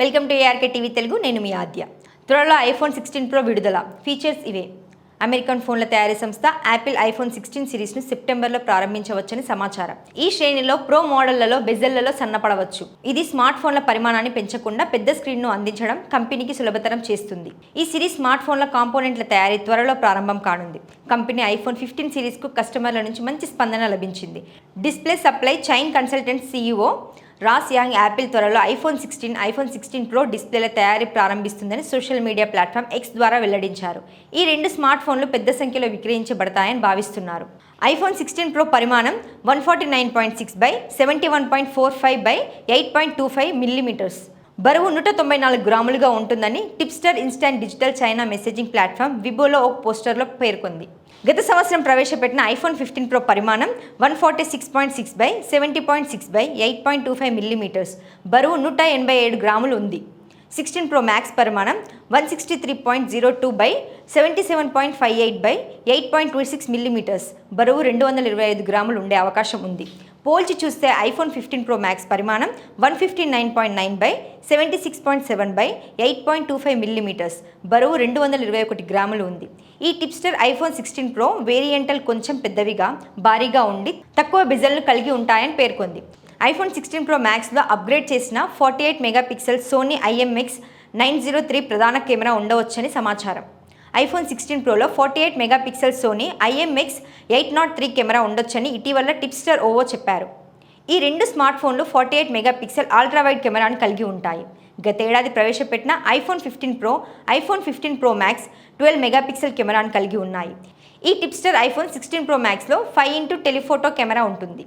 Welcome to ARK TV Telugu నేను మీ ఆద్య. త్వరలో ఐఫోన్ సిక్స్టీన్ ప్రో విడుదల. ఫీచర్స్ ఇవే. అమెరికన్ ఫోన్ల తయారీ సంస్థ యాపిల్ ఐఫోన్ సిక్స్టీన్ సిరీస్ను సెప్టెంబర్లో ప్రారంభించవచ్చని సమాచారం. ఈ శ్రేణిలో ప్రో మోడళ్ళలో బెజెల్లలో సన్నపడవచ్చు. ఇది స్మార్ట్ ఫోన్ల పరిమాణాన్ని పెంచకుండా పెద్ద స్క్రీన్ను అందించడం కంపెనీకి సులభతరం చేస్తుంది. ఈ సిరీస్ స్మార్ట్ ఫోన్ల కాంపోనెంట్ల తయారీ త్వరలో ప్రారంభం కానుంది. కంపెనీ ఐఫోన్ ఫిఫ్టీన్ సిరీస్కు కస్టమర్ల నుంచి మంచి స్పందన లభించింది. Display supply chain consultant CEO Ross Young Apple త్వరలో iPhone sixteen iPhone sixteen pro డిస్ప్లేల తయారీ ప్రారంభిస్తుందని సోషల్ మీడియా ప్లాట్ఫామ్ ఎక్స్ ద్వారా వెల్లడించారు. ఈ రెండు స్మార్ట్ ఫోన్లు పెద్ద సంఖ్యలో విక్రయించబడతాయని భావిస్తున్నారు. ఐఫోన్ సిక్స్టీన్ ప్రో పరిమాణం one forty nine point six by seventy one point four five by eight point two five millimetres. బరువు నూట తొంభై నాలుగు గ్రాములుగా ఉంటుందని tipster instant digital China messaging platform విబోలో ఒక పోస్టర్లో పేర్కొంది. గత సంవత్సరం ప్రవేశపెట్టిన ఐఫోన్ ఫిఫ్టీన్ ప్రో పరిమాణం one forty six point six by seventy point six by eight point two five millimetres. బరువు నూట ఎనభై ఏడు గ్రాములు ఉంది. సిక్స్టీన్ ప్రో మ్యాక్స్ పరిమాణం one sixty three point zero two by seventy seven point five eight by eight point two six millimetres. బరువు రెండు వందల ఇరవై ఐదు గ్రాములు ఉండే అవకాశం ఉంది. పోల్చి చూస్తే ఐఫోన్ ఫిఫ్టీన్ ప్రో మ్యాక్స్ పరిమాణం one fifty nine point nine by seventy six point seven by eight point two five millimetres. బరువు రెండు వందల ఇరవై ఒకటి గ్రాములు ఉంది. ఈ టిప్స్టర్ ఐఫోన్ సిక్స్టీన్ ప్రో వేరియంటల్ కొంచెం పెద్దవిగా భారీగా ఉండి తక్కువ బిజల్ను కలిగి ఉంటాయని పేర్కొంది. ఐఫోన్ సిక్స్టీన్ ప్రో మ్యాక్స్లో అప్గ్రేడ్ చేసిన forty eight megapixel Sony IMX nine zero three ప్రధాన కెమెరా ఉండవచ్చని సమాచారం. IPhone sixteen ప్రోలో forty eight megapixel Sony IMX eight nought three camera ఉండొచ్చని ఇటీవల టిప్స్టర్ ఓవో చెప్పారు. ఈ రెండు స్మార్ట్ ఫోన్లు forty eight mega pixel ultrawide కెమెరాను కలిగి ఉంటాయి. గతేడాది ప్రవేశపెట్టిన iPhone fifteen pro iPhone fifteen pro max twelve megapixel కెమెరాను కలిగి ఉన్నాయి. ఈ టిప్స్టర్ ఐఫోన్ సిక్స్టీన్ ప్రో మ్యాక్స్లో ఫైవ్ ఇంటూ టెలిఫోటో కెమెరా ఉంటుంది.